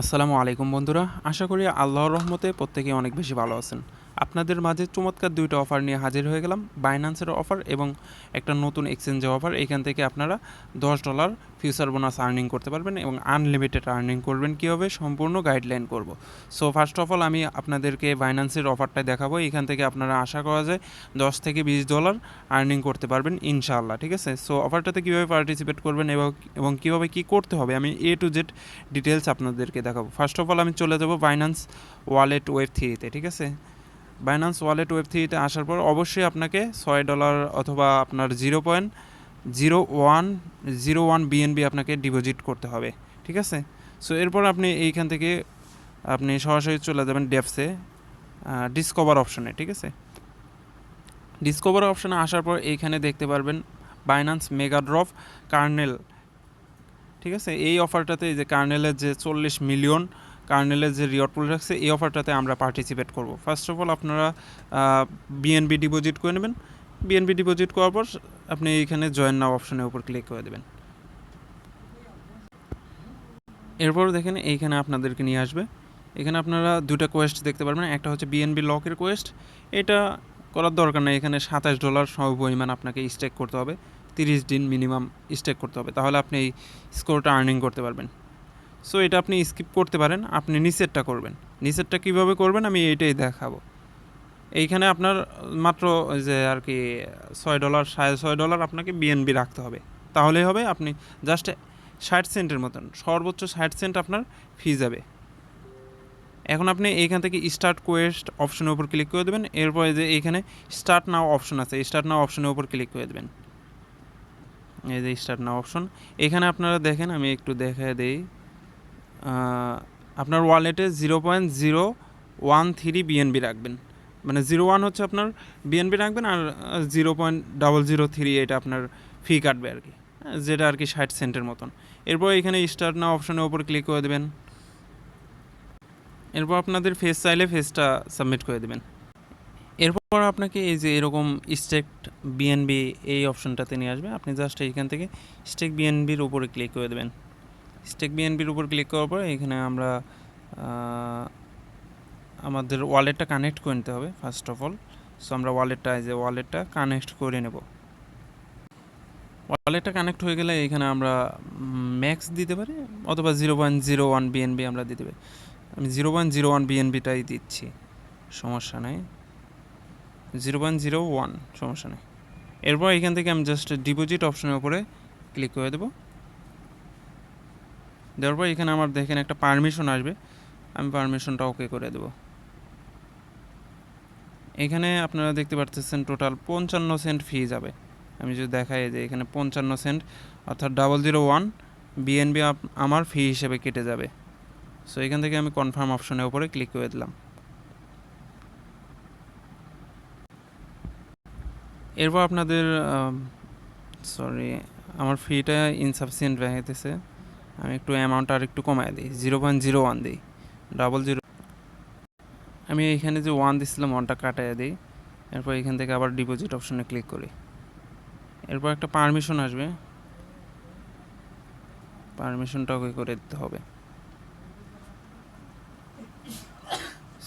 আসসালামু আলাইকুম বন্ধুরা। আশা করি আল্লাহর রহমতে প্রত্যেকে অনেক বেশি ভালো আছেন। আপনাদের মাঝে চমৎকার দুইটা অফার নিয়ে হাজির হয়ে গেলাম। বাইন্যান্সের অফার এবং একটা নতুন এক্সচেঞ্জের অফার এখান থেকে আপনারা দশ ডলার ফিউচার বোনাস আর্নিং করতে পারবেন এবং আনলিমিটেড আর্নিং করবেন কীভাবে? সম্পূর্ণ গাইডলাইন করব। সো ফার্স্ট অফ অল আমি আপনাদেরকে বাইন্যান্সের অফারটা দেখাবো। এখান থেকে আপনারা আশা করা যায় দশ থেকে বিশ ডলার আর্নিং করতে পারবেন ইনশাআল্লাহ, ঠিক আছে? সো অফারটাতে কীভাবে পার্টিসিপেট করবেন এবং এবং কীভাবে কী করতে হবে? আমি এ টু জেড ডিটেলস আপনাদেরকে দেখাবো। ফার্স্ট অফ অল আমি চলে যাব বাইন্যান্স ওয়ালেট ওয়েব থ্রিতে ঠিক আছে? বাইন্যান্স ওয়ালেট ওয়েব থ্রিতে আসার পর অবশ্যই আপনাকে ছয় ডলার অথবা আপনার zero point zero one zero one BNB আপনাকে ডিপোজিট করতে হবে, ঠিক আছে? সো এরপর আপনি এইখান থেকে আপনি সরাসরি চলে যাবেন ডেপসে ডিসকভার অপশনে ঠিক আছে? ডিসকভার অপশনে আসার পর এইখানে দেখতে পারবেন বাইন্যান্স মেগা ড্রপ কার্নেল ঠিক আছে? এই অফারটাতে এই যে কার্নেলের যে চল্লিশ মিলিয়ন কার্নেলের যে রিওয়ার্ড পুল রাখছে এই অফারটাতে আমরা পার্টিসিপেট করব। ফার্স্ট অফ অল আপনারা বিএনবি ডিপোজিট করে নেবেন। বিএনবি ডিপোজিট করার পর আপনি এইখানে জয়েন নাও অপশনের উপর ক্লিক করে দেবেন। এরপর দেখেন এইখানে আপনাদেরকে নিয়ে আসবে। এখানে আপনারা দুটা কোয়েস্ট দেখতে পারবেন। একটা হচ্ছে বিএনবি লকের কোয়েস্ট এটা করার দরকার নেই। এখানে সাতাশ ডলার সমপরিমাণ আপনাকে স্টেক করতে হবে। তিরিশ দিন মিনিমাম স্টেক করতে হবে। তাহলে আপনি এই স্কোরটা আর্নিং করতে পারবেন। সো এটা আপনি স্কিপ করতে পারেন। আপনি নিচেরটা করবেন। নিচেরটা কীভাবে করবেন? আমি এইটাই দেখাবো। এইখানে আপনার মাত্র যে আর কি ছয় ডলার সাড়ে ছয় ডলার আপনাকে বিএনবি রাখতে হবে। তাহলেই হবে আপনি জাস্ট ষাট সেন্টের মতন, সর্বোচ্চ ষাট সেন্ট আপনার ফি যাবে। এখন আপনি এইখান থেকে স্টার্ট কোয়েস্ট অপশনের উপর ক্লিক করে দেবেন। এরপরে যে এইখানে স্টার্ট নাও অপশন আছে স্টার্ট নাও অপশনের উপর ক্লিক করে দেবেন। এই যে স্টার্ট নাও অপশন এখানে আপনারা দেখেন, আমি একটু দেখা দেই। আপনার ওয়ালেটে zero point zero one three BNB রাখবেন। মানে জিরো ওয়ান হচ্ছে আপনার বিএনবি রাখবেন আর zero point double zero three এটা আপনার ফি কাটবে আর কি। হ্যাঁ, যেটা আর কি ষাট সেন্টের মতন। এরপর এখানে স্টার্ট না অপশনের উপর ক্লিক করে দেবেন। এরপর আপনাদের ফেস চাইলে ফেসটা সাবমিট করে দেবেন। এরপর আপনাকে এই যে এরকম স্টেক বিএনবি এই অপশনটাতে নিয়ে আসবে। আপনি জাস্ট এইখান থেকে স্টেক বিএনবির উপরে ক্লিক করে দেবেন। স্টেক বিএনবির উপর ক্লিক করার পর এখানে আমরা আমাদের ওয়ালেটটা কানেক্ট করে নিতে হবে ফার্স্ট অফ অল সো আমরা ওয়ালেটটা যে ওয়ালেটটা কানেক্ট করে নেব। ওয়ালেটটা কানেক্ট হয়ে গেলে এখানে আমরা ম্যাক্স দিতে পারি, অথবা zero point zero one BNB আমরা দিতে পারি। আমি জিরো পয়েন্ট জিরো ওয়ান বিএনবিটাই দিচ্ছি, সমস্যা নেই। জিরো পয়েন্ট জিরো ওয়ান সমস্যা নেই। এরপর এখান থেকে আমি জাস্ট ডিপোজিট অপশনের উপরে ক্লিক করে দেবো। দেওয়ার পর এখানে আমার দেখেন একটা পারমিশন আসবে। আমি পারমিশনটা ওকে করে দেবো। এখানে আপনারা দেখতে পাচ্ছেন টোটাল পঞ্চান্ন সেন্ট ফি যাবে। আমি যদি দেখাই যে এখানে পঞ্চান্ন সেন্ট অর্থাৎ ডাবল জিরো ওয়ান বিএনবি আমার ফি হিসেবে কেটে যাবে। সো এখান থেকে আমি কনফার্ম অপশনের উপরে ক্লিক করে দিলাম। এরপর আপনাদের সরি আমার ফিটা ইনসাফিসিয়েন্ট দেখাইতেছে আমি একটু অ্যামাউন্ট আর একটু কমায় দিই। জিরো পয়েন্ট জিরো ওয়ান দিই। ডাবল জিরো আমি এইখানে যে ওয়ান দিছিলাম ওয়ানটা কাটাই দিই। এরপর এখান থেকে আবার ডিপোজিট অপশনে ক্লিক করি। এরপর একটা পারমিশন আসবে। পারমিশনটা ওকে করে দিতে হবে।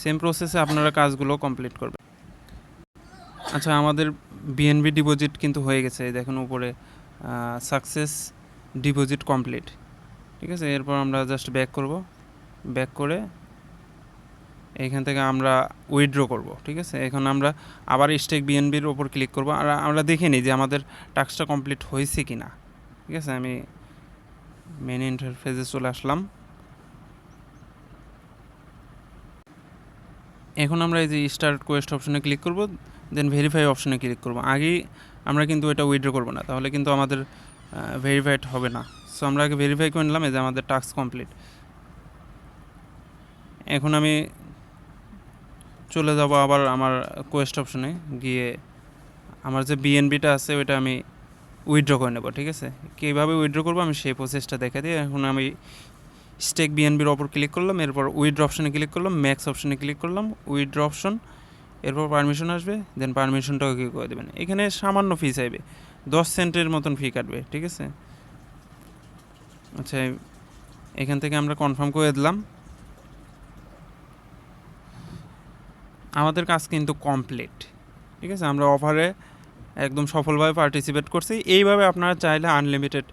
সেম প্রসেসে আপনারা কাজগুলো কমপ্লিট করবেন। আচ্ছা আমাদের বিএনবি ডিপোজিট কিন্তু হয়ে গেছে। দেখুন উপরে সাকসেস ডিপোজিট কমপ্লিট ঠিক আছে? এরপর আমরা জাস্ট ব্যাক করব। ব্যাক করে এইখান থেকে আমরা উইথড্র করব, ঠিক আছে? এখন আমরা আবার স্টেক বিএনবির ওপর ক্লিক করব। আর আমরা দেখে নিই যে আমাদের টাস্কটা কমপ্লিট হয়েছে কি না ঠিক আছে? আমি মেন ইন্টারফেসে চলে আসলাম। এখন আমরা এই যে স্টার্ট কোয়েস্ট অপশনে ক্লিক করব দেন ভেরিফাই অপশনে ক্লিক করব। আগেই আমরা কিন্তু এটা উইথড্র করব না, তাহলে কিন্তু আমাদের ভেরিফাইড হবে না। সো আমরা আগে ভেরিফাই করে নিলাম এই যে আমাদের টাস্ক কমপ্লিট এখন আমি চলে যাব আবার আমার কোয়েস্ট অপশনে গিয়ে আমার যে বিএনবিটা আছে ওইটা আমি উইথড্র করে নেব, ঠিক আছে? কীভাবে উইথড্র করব আমি সেই প্রসেসটা দেখা দিই এখন আমি স্টেক বিএনবির ওপর ক্লিক করলাম, এরপর উইথড্র অপশনে ক্লিক করলাম ম্যাক্স অপশনে ক্লিক করলাম উইথড্র অপশন এরপর পারমিশন আসবে দেন পারমিশনটাও কি করে দেবেন? এখানে সামান্য ফি চাইবে, দশ সেন্টের মতন ফি কাটবে, ঠিক আছে? আচ্ছা এখান থেকে আমরা কনফার্ম করে দিলাম। আমাদের কাজ কিন্তু কমপ্লিট ঠিক আছে? আমরা অফারে একদম সফলভাবে পার্টিসিপেট করছি। এইভাবে আপনারা চাইলে আনলিমিটেড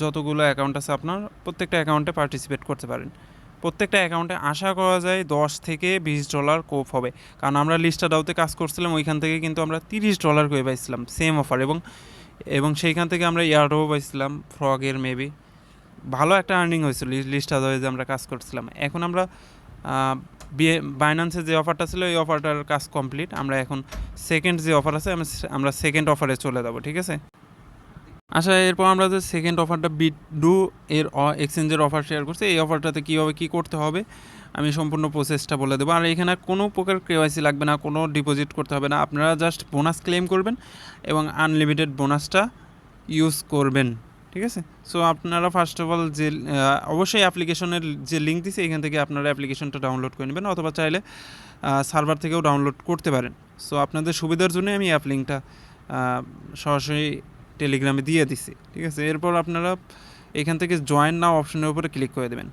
যতগুলো অ্যাকাউন্ট আছে আপনার প্রত্যেকটা অ্যাকাউন্টে পার্টিসিপেট করতে পারেন। প্রত্যেকটা অ্যাকাউন্টে আশা করা যায় দশ থেকে বিশ ডলার কোপ হবে। কারণ আমরা লিস্টা ডাউতে কাজ করছিলাম, ওইখান থেকে কিন্তু আমরা তিরিশ ডলার করে পাইছিলাম সেম অফার এবং এবং সেইখান থেকে আমরা ইয়ার্ডও পাইছিলাম ফ্রগের মেবি ভালো একটা আর্নিং হয়েছিল লিস্টটা ধরে যে আমরা কাজ করছিলাম। এখন আমরা বাইন্যান্সের যে অফারটা ছিল, এই অফারটার কাজ কমপ্লিট আমরা এখন সেকেন্ড যে অফার আছে আমরা সেকেন্ড অফারে চলে যাব, ঠিক আছে? আচ্ছা এরপর আমরা যে সেকেন্ড অফারটা বিট ডু এর এক্সচেঞ্জের অফার শেয়ার করছি, এই অফারটাতে কীভাবে কী করতে হবে, আমি সম্পূর্ণ প্রসেসটা বলে দেবো। আর এখানে কোনো প্রকার কেওয়াইসি লাগবে না, কোনো ডিপোজিট করতে হবে না। আপনারা জাস্ট বোনাস ক্লেম করবেন এবং আনলিমিটেড বোনাসটা ইউজ করবেন। ঠিক আছে? সো আপনারা ফার্স্ট অফ অল যে অবশ্যই অ্যাপ্লিকেশনের যে লিঙ্ক দিছে, এখান থেকে আপনারা অ্যাপ্লিকেশনটা ডাউনলোড করে নেবেন অথবা চাইলে সার্ভার থেকেও ডাউনলোড করতে পারেন। সো আপনাদের সুবিধার জন্য আমি অ্যাপ লিঙ্কটা সরাসরি টেলিগ্রামে দিয়ে দিছি, ঠিক আছে? এরপর আপনারা এখান থেকে জয়েন নাও অপশনের উপরে ক্লিক করে দেবেন।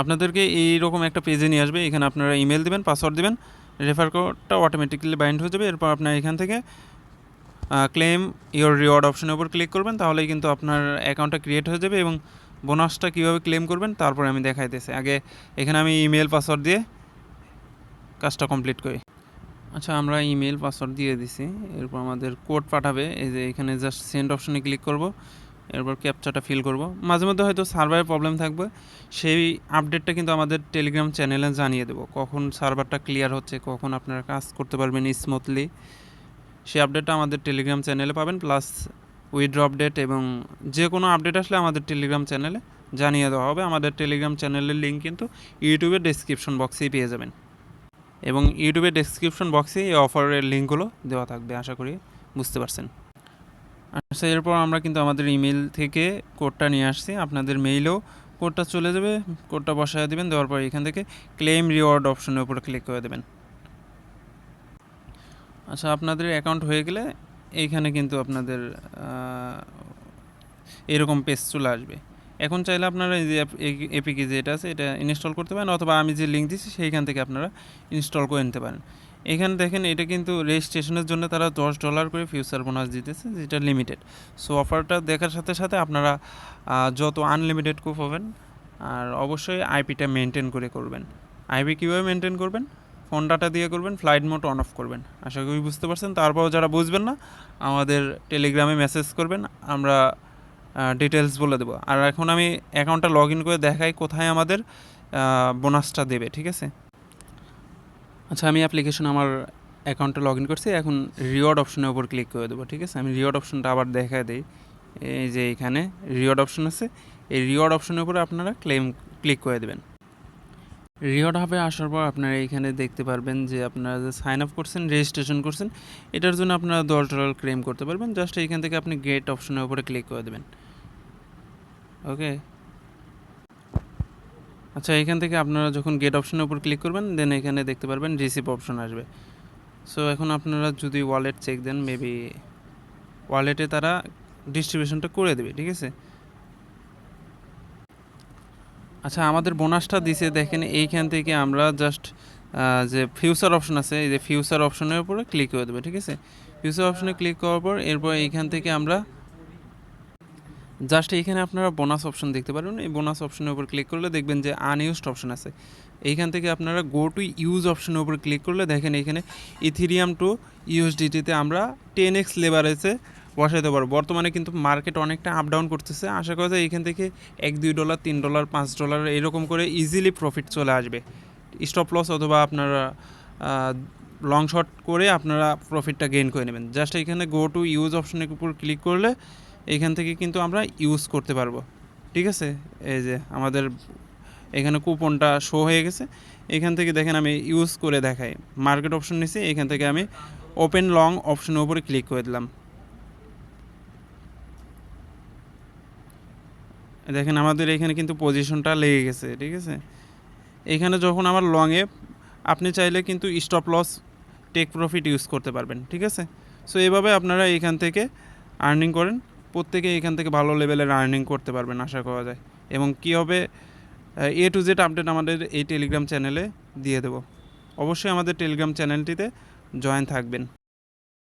আপনাদেরকে এইরকম একটা পেজে নিয়ে আসবে, এখানে আপনারা ইমেল দেবেন পাসওয়ার্ড দেবেন রেফার কোডটা অটোমেটিক্যালি বাইন্ড হয়ে যাবে, এরপর আপনার এখান থেকে ক্লেম ইওর রিওয়ার্ড অপশনের উপর ক্লিক করবেন, তাহলেই কিন্তু আপনার অ্যাকাউন্টটা ক্রিয়েট হয়ে যাবে এবং বোনাসটা কীভাবে ক্লেম করবেন তারপর আমি দেখাইতেছি। আগে এখানে আমি ইমেল পাসওয়ার্ড দিয়ে কাজটা কমপ্লিট করি। আচ্ছা আমরা ইমেল পাসওয়ার্ড দিয়ে দিছি, এরপর আমাদের কোড পাঠাবে, এই যে এখানে জাস্ট সেন্ড অপশনে ক্লিক করব, এরপর ক্যাপচাটা ফিল করব। মাঝে মধ্যে হয়তো সার্ভারের প্রবলেম থাকবে, সেই আপডেটটা কিন্তু আমাদের টেলিগ্রাম চ্যানেলে জানিয়ে দেবো, কখন সার্ভারটা ক্লিয়ার হচ্ছে, কখন আপনারা কাজ করতে পারবেন স্মুথলি সেই আপডেটটা আমাদের টেলিগ্রাম চ্যানেলে পাবেন প্লাস উইথড্র আপডেট এবং যে কোনো আপডেট আসলে আমাদের টেলিগ্রাম চ্যানেলে জানিয়ে দেওয়া হবে। আমাদের টেলিগ্রাম চ্যানেলের লিঙ্ক কিন্তু ইউটিউবের ডেসক্রিপশন বক্সেই পেয়ে যাবেন। এবং ইউটিউবের ডেসক্রিপশন বক্সে এই অফারের লিঙ্কগুলো দেওয়া থাকবে, আশা করি বুঝতে পারছেন। আচ্ছা এরপর আমরা কিন্তু আমাদের ইমেল থেকে কোডটা নিয়ে আসছি। আপনাদের মেইলেও কোডটা চলে যাবে কোডটা বসায় দেবেন, দেওয়ার পর এখান থেকে ক্লেম রিওয়ার্ড অপশনের উপরে ক্লিক করে দেবেন। আচ্ছা আপনাদের অ্যাকাউন্ট হয়ে গেলে এইখানে কিন্তু আপনাদের এরকম পেজ চলে আসবে। এখন চাইলে আপনারা এই যে এপিকে যেটা আছে, এটা ইনস্টল করতে পারেন অথবা আমি যে লিঙ্ক দিচ্ছি সেইখান থেকে আপনারা ইনস্টল করে নিতে পারেন। এখানে দেখেন, এটা কিন্তু রেজিস্ট্রেশনের জন্য তারা দশ ডলার করে ফিউচার বোনাস দিতেছে, যেটা লিমিটেড সো অফারটা দেখার সাথে সাথে আপনারা যত আনলিমিটেড কুপ হবেন আর অবশ্যই আইপিটা মেনটেন করে করবেন। আইপি কীভাবে মেনটেন করবেন? ফোন ডাটা দিয়ে করবেন ফ্লাইট মোড অন অফ করবেন। আশা করি বুঝতে পারছেন। তারপর যারা বুঝবেন না, আমাদের টেলিগ্রামে মেসেজ করবেন, আমরা ডিটেলস বলে দেবো। আর এখন আমি অ্যাকাউন্টটা লগ ইন করে দেখাই কোথায় আমাদের বোনাসটা দেবে, ঠিক আছে? আচ্ছা আমি অ্যাপ্লিকেশন আমার অ্যাকাউন্টে লগ ইন করছি। এখন রিওয়ার্ড অপশনের উপর ক্লিক করে দেবো, ঠিক আছে? আমি রিওয়ার্ড অপশনটা আবার দেখায় দিই। এই যে এখানে রিওয়ার্ড অপশন আছে। এই রিওয়ার্ড অপশনের উপরে আপনারা ক্লেম ক্লিক করে দেবেন। রিওয়ার্ড হবে আসার পর আপনারা এইখানে দেখতে পারবেন যে আপনারা যে সাইন আপ করছেন রেজিস্ট্রেশন করছেন, এটার জন্য আপনারা দল ডলার ক্লেম করতে পারবেন। জাস্ট এইখান থেকে আপনি গেট অপশনের উপরে ক্লিক করে দেবেন। ওকে আচ্ছা এখান থেকে আপনারা যখন গেট অপশনের উপর ক্লিক করবেন দেন এখানে দেখতে পারবেন রিসিভ অপশন আসবে। সো এখন আপনারা যদি ওয়ালেট চেক দেন মেবি ওয়ালেটে তারা ডিস্ট্রিবিউশনটা করে দেবে, ঠিক আছে? আচ্ছা আমাদের বোনাসটা দিছে, দেখেন এইখান থেকে আমরা জাস্ট যে ফিউচার অপশন আছে, এই যে ফিউচার অপশনের উপরে ক্লিক করে দেবে, ঠিক আছে? ফিউচার অপশনে ক্লিক করার পর এরপর এইখান থেকে আমরা জাস্ট এইখানে আপনারা বোনাস অপশন দেখতে পারবেন। এই বোনাস অপশনের উপর ক্লিক করলে দেখবেন যে আনইউজড অপশন আছে। এইখান থেকে আপনারা গো টু ইউজ অপশনের উপর ক্লিক করলে দেখেন এখানে ইথিরিয়াম টু ইউএসডিটিতে আমরা টেন এক্স লেবারেজে বসাইতে পারব। বর্তমানে কিন্তু মার্কেট অনেকটা আপ ডাউন করতেছে। আশা করা যায় এখান থেকে এক, দুই ডলার তিন ডলার পাঁচ ডলার এরকম করে ইজিলি প্রফিট চলে আসবে। স্টপ লস অথবা আপনারা লং শট করে আপনারা প্রফিটটা গেইন করে নেবেন। জাস্ট এখানে গো টু ইউজ অপশনের উপর ক্লিক করলে এইখান থেকে কিন্তু আমরা ইউজ করতে পারব। ঠিক আছে? এই যে আমাদের এখানে কুপনটা শো হয়ে গেছে। এখান থেকে দেখেন আমি ইউজ করে দেখাই। মার্কেট অপশন নিছি। এখান থেকে আমি ওপেন লং অপশনের উপরে ক্লিক করে দিলাম। দেখেন আমাদের এখানে কিন্তু পজিশনটা লেগে গেছে, ঠিক আছে? এখানে যখন আমার লংয়ে আপনি চাইলে কিন্তু stop loss take profit use করতে পারবেন, ঠিক আছে? সো এভাবে আপনারা এখান থেকে আর্নিং করেন। প্রত্যেকে এখান থেকে ভালো লেভেলের আর্নিং করতে পারবেন, আশা করা যায়। এবং কী হবে, এ টু জেড আপডেট আমাদের এই টেলিগ্রাম চ্যানেলে দিয়ে দেবো। অবশ্যই আমাদের টেলিগ্রাম চ্যানেলটিতে জয়েন থাকবেন।